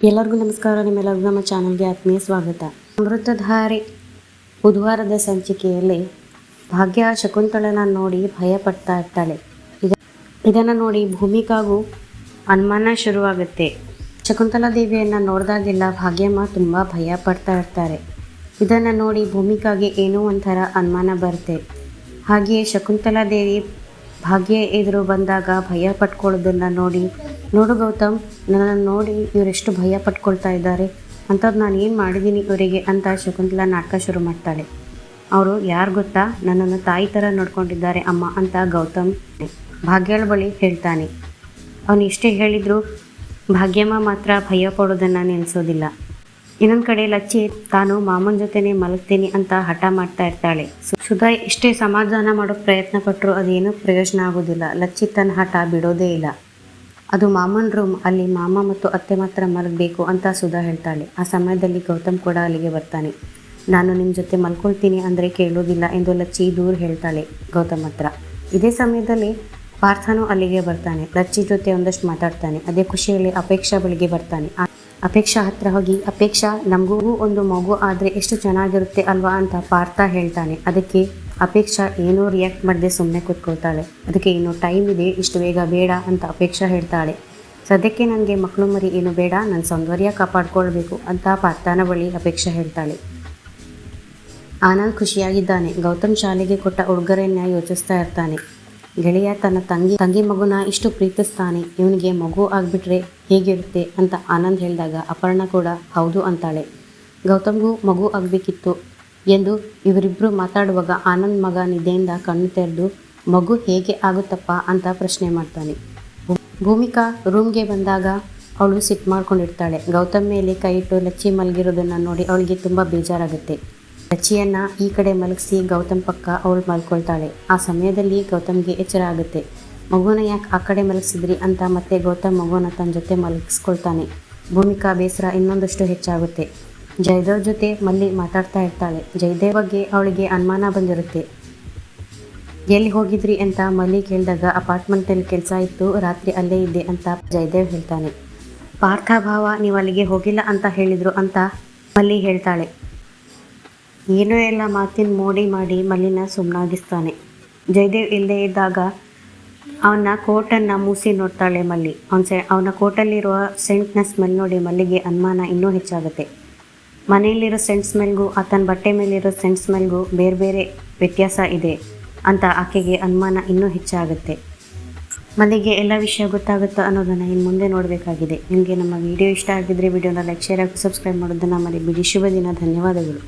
ಎಲ್ಲರಿಗೂ ನಮಸ್ಕಾರ. ನಿಮ್ಮೆಲ್ಲರಿಗೂ ನಮ್ಮ ಚಾನಲ್ಗೆ ಆತ್ಮೀಯ ಸ್ವಾಗತ. ಅಮೃತಧಾರೆ ಬುಧವಾರದ ಸಂಚಿಕೆಯಲ್ಲಿ ಭಾಗ್ಯ ಶಕುಂತಳನ ನೋಡಿ ಭಯ ಪಡ್ತಾ ಇರ್ತಾಳೆ ಇದ ಇದನ್ನು ನೋಡಿ ಭೂಮಿಕಾಗೂ ಅನುಮಾನ ಶುರುವಾಗುತ್ತೆ. ಶಕುಂತಲಾ ದೇವಿಯನ್ನು ನೋಡಿದಾಗೆಲ್ಲ ಭಾಗ್ಯಮ್ಮ ತುಂಬ ಭಯ ಪಡ್ತಾ ಇರ್ತಾರೆ. ಇದನ್ನು ನೋಡಿ ಭೂಮಿಕಾಗೆ ಏನೋ ಒಂಥರ ಅನುಮಾನ ಬರುತ್ತೆ. ಹಾಗೆಯೇ ಶಕುಂತಲಾ ದೇವಿ ಭಾಗ್ಯ ಎದುರು ಬಂದಾಗ ಭಯ ಪಟ್ಕೊಳ್ಳೋದನ್ನು ನೋಡಿ ನೋಡು ಗೌತಮ್, ನನ್ನನ್ನು ನೋಡಿ ಇವರೆಷ್ಟು ಭಯ ಪಟ್ಕೊಳ್ತಾ ಇದ್ದಾರೆ. ಅಂಥದ್ದು ನಾನು ಏನು ಮಾಡಿದ್ದೀನಿ ಇವರಿಗೆ ಅಂತ ಶಕುಂತಲಾ ನಾಟಕ ಶುರು ಮಾಡ್ತಾಳೆ. ಅವರು, ಯಾರು ಗೊತ್ತಾ? ನನ್ನನ್ನು ತಾಯಿ ಥರ ನೋಡ್ಕೊಂಡಿದ್ದಾರೆ ಅಮ್ಮ ಅಂತ ಗೌತಮ್ ಭಾಗ್ಯಳ ಬಳಿ ಹೇಳ್ತಾನೆ. ಅವನು ಇಷ್ಟೇ ಹೇಳಿದರು ಭಾಗ್ಯಮ್ಮ ಮಾತ್ರ ಭಯ ಪಡೋದನ್ನು ನೆನೆಸೋದಿಲ್ಲ. ಇನ್ನೊಂದು ಕಡೆ ಲಚ್ಚಿ, ತಾನು ಮಾಮನ ಜೊತೆನೆ ಮಲಗ್ತೀನಿ ಅಂತ ಹಠ ಮಾಡ್ತಾ ಇರ್ತಾಳೆ. ಸುಧಾ ಇಷ್ಟೇ ಸಮಾಧಾನ ಮಾಡೋ ಪ್ರಯತ್ನ ಪಟ್ಟರು ಅದೇನೂ ಪ್ರಯೋಜನ ಆಗೋದಿಲ್ಲ. ಲಚ್ಚಿ ತನ್ನ ಹಠ ಬಿಡೋದೇ ಇಲ್ಲ. ಅದು ಮಾಮನ ರೂಮ್ ಅಲ್ಲಿ ಮಾಮ ಮತ್ತು ಅತ್ತೆ ಮಾತ್ರ ಮಲಗಬೇಕು ಅಂತ ಸುಧಾ ಹೇಳ್ತಾಳೆ. ಆ ಸಮಯದಲ್ಲಿ ಗೌತಮ್ ಕೂಡ ಅಲ್ಲಿಗೆ ಬರ್ತಾನೆ. ನಾನು ನಿಮ್ಮ ಜೊತೆ ಮಲ್ಕೊಳ್ತೀನಿ ಅಂದರೆ ಕೇಳೋದಿಲ್ಲ ಎಂದು ಲಚ್ಚಿ ದೂರು ಹೇಳ್ತಾಳೆ ಗೌತಮ್ ಹತ್ರ. ಇದೇ ಸಮಯದಲ್ಲಿ ಪಾರ್ಥನೂ ಅಲ್ಲಿಗೆ ಬರ್ತಾನೆ. ಲಚ್ಚಿ ಜೊತೆ ಒಂದಷ್ಟು ಮಾತಾಡ್ತಾನೆ. ಅದೇ ಖುಷಿಯಲ್ಲಿ ಅಪೇಕ್ಷಾ ಬಳಿಗೆ ಬರ್ತಾನೆ. ಅಪೇಕ್ಷಾ ಹತ್ರ ಹೋಗಿ, ಅಪೇಕ್ಷಾ, ನಮಗೂ ಒಂದು ಮಗು ಆದರೆ ಎಷ್ಟು ಚೆನ್ನಾಗಿರುತ್ತೆ ಅಲ್ವಾ? ಅಂತ ಪಾರ್ಥ ಹೇಳ್ತಾನೆ. ಅದಕ್ಕೆ ಅಪೇಕ್ಷಾ ಏನೂ ರಿಯಾಕ್ಟ್ ಮಾಡದೆ ಸುಮ್ಮನೆ ಕೂತ್ಕೊಳ್ತಾಳೆ. ಅದಕ್ಕೆ ಇನ್ನು ಟೈಮ್ ಇದೆ, ಇಷ್ಟು ಬೇಗ ಬೇಡ ಅಂತ ಅಪೇಕ್ಷಾ ಹೇಳ್ತಾಳೆ. ಸದ್ಯಕ್ಕೆ ನನಗೆ ಮಕ್ಕಳು ಮರಿ ಏನು ಬೇಡ ನನ್ನ ಸೌಂದರ್ಯ ಕಾಪಾಡ್ಕೊಳ್ಬೇಕು ಅಂತ ಪಾರ್ಥನ ಬಳಿ ಅಪೇಕ್ಷಾ ಹೇಳ್ತಾಳೆ. ಆನಂದ್ ಖುಷಿಯಾಗಿದ್ದಾನೆ. ಗೌತಮ್ ಶಾಲೆಗೆ ಕೊಟ್ಟ ಉಡುಗೊರೆಯನ್ನ ಯೋಚಿಸ್ತಾ ಇರ್ತಾನೆ. ಗೆಳೆಯ ತನ್ನ ತಂಗಿ ತಂಗಿ ಮಗುನ ಇಷ್ಟು ಪ್ರೀತಿಸ್ತಾನೆ. ಇವನಿಗೆ ಮಗು ಆಗಿಬಿಟ್ರೆ ಹೇಗಿರುತ್ತೆ? ಅಂತ ಆನಂದ್ ಹೇಳಿದಾಗ ಅಪರ್ಣ ಕೂಡ ಹೌದು ಅಂತಾಳೆ. ಗೌತಮ್ಗೂ ಮಗು ಆಗಬೇಕಿತ್ತು. ಎಂದು ಇವರಿಬ್ಬರು ಮಾತಾಡುವಾಗ ಆನಂದ್ ಮಗ ನಿದ್ದೆಯಿಂದ ಕಣ್ಣು ತೆರೆದು, ಮಗು ಹೇಗೆ ಆಗುತ್ತಪ್ಪ ಅಂತ ಪ್ರಶ್ನೆ ಮಾಡ್ತಾನೆ. ಭೂಮಿಕಾ, ರೂಮ್ಗೆ ಬಂದಾಗ ಅವಳು ಸಿಟ್ ಮಾಡ್ಕೊಂಡಿರ್ತಾಳೆ. ಗೌತಮ್ ಮೇಲೆ ಕೈ ಇಟ್ಟು ಲಚ್ಚಿ ಮಲಗಿರೋದನ್ನು ನೋಡಿ ಅವಳಿಗೆ ತುಂಬ ಬೇಜಾರಾಗುತ್ತೆ. ಲಚ್ಚಿಯನ್ನು ಈ ಕಡೆ ಮಲಗಿಸಿ ಗೌತಮ್ ಪಕ್ಕ ಅವಳು ಮಲ್ಕೊಳ್ತಾಳೆ. ಆ ಸಮಯದಲ್ಲಿ ಗೌತಮ್ಗೆ ಎಚ್ಚರ ಆಗುತ್ತೆ. ಮಗುನ ಯಾಕೆ ಆ ಕಡೆ ಮಲಗಿಸಿದ್ರಿ ಅಂತ ಮತ್ತೆ ಗೌತಮ್ ಮಗುವನ್ನು ತನ್ನ ಜೊತೆ ಮಲಗಿಸ್ಕೊಳ್ತಾನೆ. ಭೂಮಿಕಾ ಬೇಸರ ಇನ್ನೊಂದಷ್ಟು ಹೆಚ್ಚಾಗುತ್ತೆ. ಜಯದೇವ್ ಜೊತೆ ಮಲ್ಲಿ ಮಾತಾಡ್ತಾ ಇರ್ತಾಳೆ. ಜಯದೇವ್ ಬಗ್ಗೆ ಅವಳಿಗೆ ಅನುಮಾನ ಬಂದಿರುತ್ತೆ. ಎಲ್ಲಿ ಹೋಗಿದ್ರಿ ಅಂತ ಮಲ್ಲಿ ಕೇಳಿದಾಗ ಅಪಾರ್ಟ್ಮೆಂಟಲ್ಲಿ ಕೆಲಸ ಇತ್ತು, ರಾತ್ರಿ ಅಲ್ಲೇ ಇದ್ದೆ ಅಂತ ಜಯದೇವ್ ಹೇಳ್ತಾನೆ. ಪಾರ್ಥ ಭಾವ, ನೀವು ಅಲ್ಲಿಗೆ ಹೋಗಿಲ್ಲ ಅಂತ ಹೇಳಿದ್ರು ಅಂತ ಮಲ್ಲಿ ಹೇಳ್ತಾಳೆ. ಏನೋ ಎಲ್ಲ ಮಾತಿನ ಮೋಡಿ ಮಾಡಿ ಮಲ್ಲಿನ ಸುಮ್ಮನಾಗಿಸ್ತಾನೆ ಜಯದೇವ್ ಇಲ್ಲದೆ ಇದ್ದಾಗ ಅವನ ಕೋಟನ್ನು ಮೂಸಿ ನೋಡ್ತಾಳೆ ಮಲ್ಲಿ. ಅವನ ಸೆ, ಅವನ ಕೋಟಲ್ಲಿರುವ ಸೆಂಟ್ನ ಸ್ಮೆಲ್ ನೋಡಿ ಮಲ್ಲಿಗೆ ಅನುಮಾನ ಇನ್ನೂ ಹೆಚ್ಚಾಗುತ್ತೆ. ಮನೆಯಲ್ಲಿರೋ ಸೆಂಟ್ ಸ್ಮೆಲ್ಗೂ ಆತನ ಬಟ್ಟೆ ಮೇಲಿರೋ ಸೆಂಟ್ ಸ್ಮೆಲ್ಗೂ ಬೇರೆ ಬೇರೆ ವ್ಯತ್ಯಾಸ ಇದೆ ಅಂತ ಆಕೆಗೆ ಅನುಮಾನ ಇನ್ನೂ ಹೆಚ್ಚಾಗುತ್ತೆ. ಮನೆಗೆ ಎಲ್ಲ ವಿಷಯ ಗೊತ್ತಾಗುತ್ತಾ ಅನ್ನೋದನ್ನು ಇನ್ನು ಮುಂದೆ ನೋಡಬೇಕಾಗಿದೆ. ನಿಮಗೆ ನಮ್ಮ ವಿಡಿಯೋ ಇಷ್ಟ ಆಗಿದ್ದರೆ ವಿಡಿಯೋನ ಲೈಕ್, ಶೇರ್ ಹಾಕಿ ಸಬ್ಸ್ಕ್ರೈಬ್ ಮಾಡೋದನ್ನು ಮರಿಬೇಡಿ. ಶುಭ ದಿನ, ಧನ್ಯವಾದಗಳು.